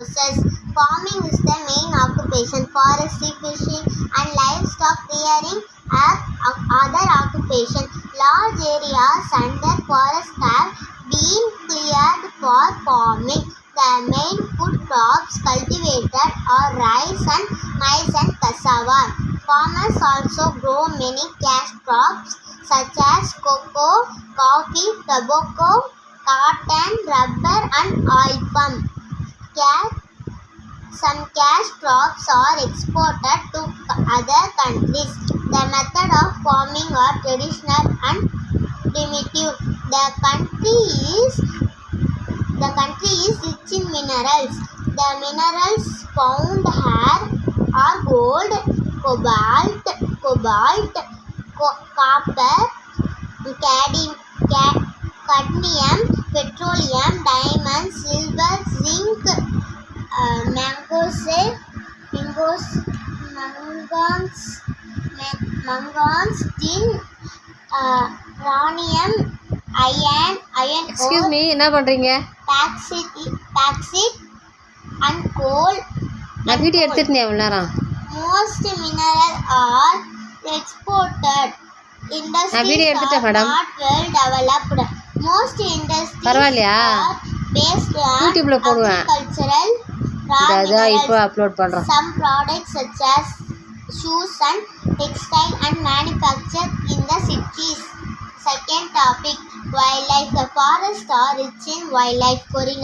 Farming is the main occupation. Forestry, fishing, and livestock rearing are other occupation. Large areas under forest have been cleared for farming. The main food crops cultivated are rice and maize and cassava. Farmers also grow many cash crops such as cocoa, coffee, tobacco, cotton, rubber, and oil palm. Cash some cash crops are exported to other countries. The method of farming are traditional and primitive. The country is the country is rich in minerals. The minerals found here are gold, cobalt, cobalt, co- copper, cadmium, ca- cadmium, petroleum, diamonds, silver, zinc, எங்கோஸே எங்கோஸ் manganese manganese tin uranium iron iron excuse me என்ன பண்ணுறீங்க பேக்ஸிட் பேக்ஸிட் and goal நான் video எடுத்துருந்தேன் எவ்வளோ நேரம். Most mineral are exported industry not well developed most industry பரவாயில்லையா? Based on யூடியூப்ல போடுவேன். கல்ச்சரல் இதை இப்போ அப்லோட் பண்ணுறோம் some products such as shoes and textile and manufacture in the cities second topic wild life the forest are rich in wild life gorilla